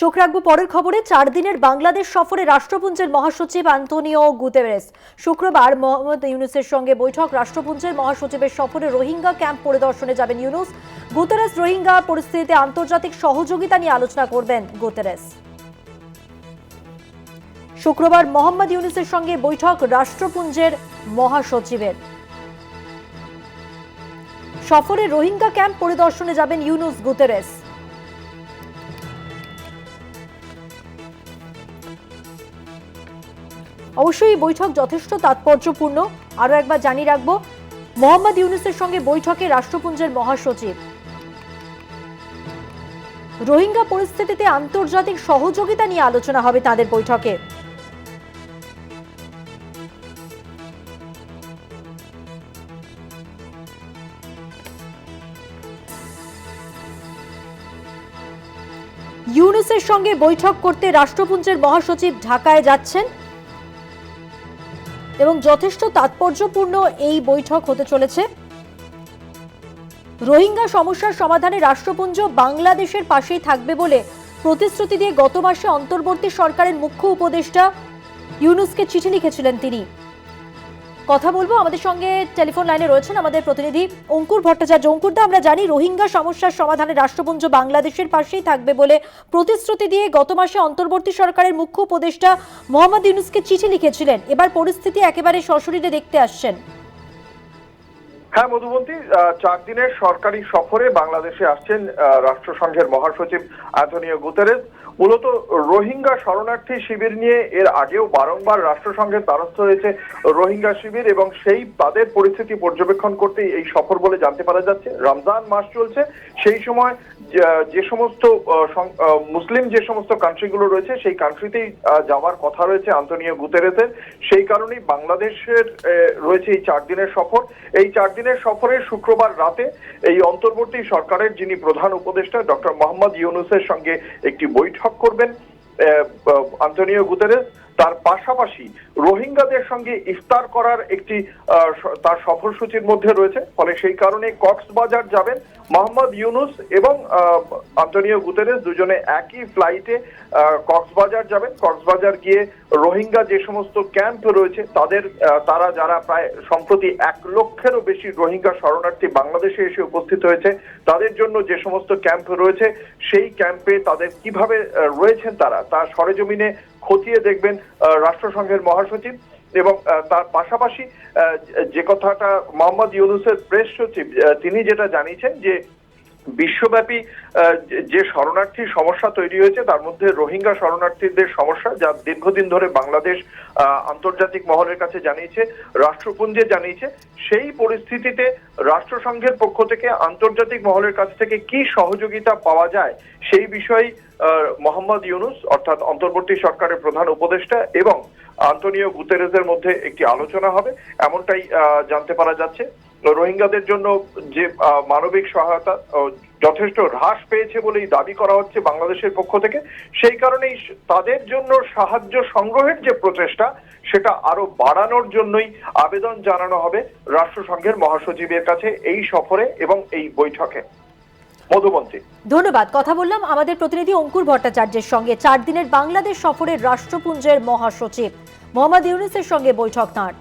চোখ রাখব পরের খবরে, চার দিনের বাংলাদেশ সফরে রাষ্ট্রপুঞ্জের মহাসচিব আন্তোনিও গুতেরেস। শুক্রবার মোহাম্মদ ইউনুসের সঙ্গে বৈঠক, রাষ্ট্রপুঞ্জের মহাসচিবের সফরে রোহিঙ্গা ক্যাম্প পরিদর্শনে যাবেন ইউনুস। গুতেরেস রোহিঙ্গা পরিস্থিতিতে আন্তর্জাতিক সহযোগিতা নিয়ে আলোচনা করবেন গুতেরেস। শুক্রবার মোহাম্মদ ইউনুসের সঙ্গে বৈঠক, রাষ্ট্রপুঞ্জের মহাসচিবের। সফরে রোহিঙ্গা ক্যাম্প পরিদর্শনে যাবেন ইউনুস গুতেরেস। অবশ্যই এই বৈঠক যথেষ্ট তাৎপর্যপূর্ণ। আরও একবার জানিয়ে রাখব, মোহাম্মদ ইউনুসের সঙ্গে বৈঠকে রাষ্ট্রপুঞ্জের মহাসচিব। রোহিঙ্গা পরিস্থিতিতে আন্তর্জাতিক সহযোগিতা নিয়ে আলোচনা হবে তাদের বৈঠকে। ইউনুসের সঙ্গে বৈঠক করতে রাষ্ট্রপুঞ্জের মহাসচিব ঢাকায় যাচ্ছেন। এবং যথেষ্ট তাৎপর্যপূর্ণ এই বৈঠক হতে চলেছে। রোহিঙ্গা সমস্যার সমাধানে রাষ্ট্রপুঞ্জ বাংলাদেশের পাশেই থাকবে বলে প্রতিশ্রুতি দিয়ে গত মাসে অন্তর্বর্তী সরকারের মুখ্য উপদেষ্টা ইউনুসকে চিঠি লিখেছিলেন তিনি। কথা বলব। আমাদের সঙ্গে টেলিফোন লাইনে রয়েছেন আমাদের প্রতিনিধি অঙ্কুর ভট্টাচার্য। অঙ্কুরদা আমরা জানি রোহিঙ্গা সমস্যার সমাধানে রাষ্ট্রপুঞ্জ বাংলাদেশের পাশেই থাকবে বলে প্রতিশ্রুতি দিয়ে গত মাসে অন্তর্বর্তী সরকারের মুখ্য উপদেষ্টা মোহাম্মদ ইউনুসকে চিঠি লিখেছিলেন। এবার পরিস্থিতি একেবারে সশরীরে দেখতে আসছেন। হ্যাঁ মধুবন্তী চার দিনের সরকারি সফরে বাংলাদেশে আসছেন রাষ্ট্রসংঘের মহাসচিব অ্যান্টনিও গুতেরেস। মূলত রোহিঙ্গা শরণার্থী শিবির নিয়ে এর আগেও বারংবার রাষ্ট্রসংঘের দ্বারস্থ হয়েছে রোহিঙ্গা শিবির এবং সেই তাদের পরিস্থিতি পর্যবেক্ষণ করতে এই সফর বলে জানতে পারা যাচ্ছে। রমজান মাস চলছে, সেই সময় যে- সমস্ত মুসলিম যে সমস্ত কান্ট্রিগুলো রয়েছে, সেই কান্ট্রিতেই যাওয়ার কথা রয়েছে আন্তনিও গুতেরেসের। সেই কারণেই বাংলাদেশের রয়েছে এই চার দিনের সফর। এই চার দিনের সফরে শুক্রবার রাতে এই অন্তর্বর্তী সরকারের যিনি প্রধান উপদেষ্টা, ডক্টর মোহাম্মদ ইউনুসের সঙ্গে একটি বৈঠক করবেন আন্তনিও গুতেরেস। তার পাশাপাশি রোহিঙ্গাদের সঙ্গে ইফতার করার একটি তার সফরসূচির মধ্যে রয়েছে। ফলে সেই কারণে কক্সবাজার যাবেন মোহাম্মদ ইউনুস এবং আন্তনিও গুতেরেস দুজনে একই ফ্লাইটে কক্সবাজার যাবেন। কক্সবাজার গিয়ে রোহিঙ্গা যে সমস্ত ক্যাম্প রয়েছে, তাদের তারা যারা প্রায় সম্প্রতি এক লক্ষেরও বেশি রোহিঙ্গা শরণার্থী বাংলাদেশে এসে উপস্থিত হয়েছে, তাদের জন্য যে সমস্ত ক্যাম্প রয়েছে, সেই ক্যাম্পে তাদের কীভাবে রয়েছেন তারা, তা সরেজমিনে খতিয়ে দেখবেন রাষ্ট্রসংঘের মহাসচিব। এবং তার পাশাপাশি যে কথাটা মোহাম্মদ ইউনুসের প্রেস সচিব তিনি যেটা জানিয়েছেন যে বিশ্বব্যাপী যে- শরণার্থী সমস্যা তৈরি হয়েছে, তার মধ্যে রোহিঙ্গা শরণার্থীদের সমস্যা যা দীর্ঘদিন ধরে বাংলাদেশ আন্তর্জাতিক মহলের কাছে জানিয়েছে, রাষ্ট্রপুঞ্জে জানিয়েছে, সেই পরিস্থিতিতে রাষ্ট্রসংঘের পক্ষ থেকে আন্তর্জাতিক মহলের কাছ থেকে কি সহযোগিতা পাওয়া যায়, সেই বিষয়ে মোহাম্মদ ইউনুস, অর্থাৎ অন্তর্বর্তী সরকারের প্রধান উপদেষ্টা এবং আন্তনিও গুতেরেসের মধ্যে একটি আলোচনা হবে, এমনটাই জানতে পারা যাচ্ছে। রোহিঙ্গাদের জন্য যে মানবিক সহায়তা যথেষ্ট হ্রাস পেয়েছে বলেই দাবি করা হচ্ছে বাংলাদেশের পক্ষ থেকে, সেই কারণেই তাদের জন্য সাহায্য সংগ্রহের যে প্রচেষ্টা, সেটা আরও বাড়ানোর জন্যই আবেদন জানানো হবে রাষ্ট্রসংঘের মহাসচিবের কাছে এই সফরে এবং এই বৈঠকে। ধন্যবাদ। কথা বললাম আমাদের প্রতিনিধি অঙ্কুর ভট্টাচার্যের সঙ্গে, চার দিনের বাংলাদেশ সফরের রাষ্ট্রপুঞ্জের মহাসচিব। মোহাম্মদ ইউনুসের সঙ্গে বৈঠক তাঁর।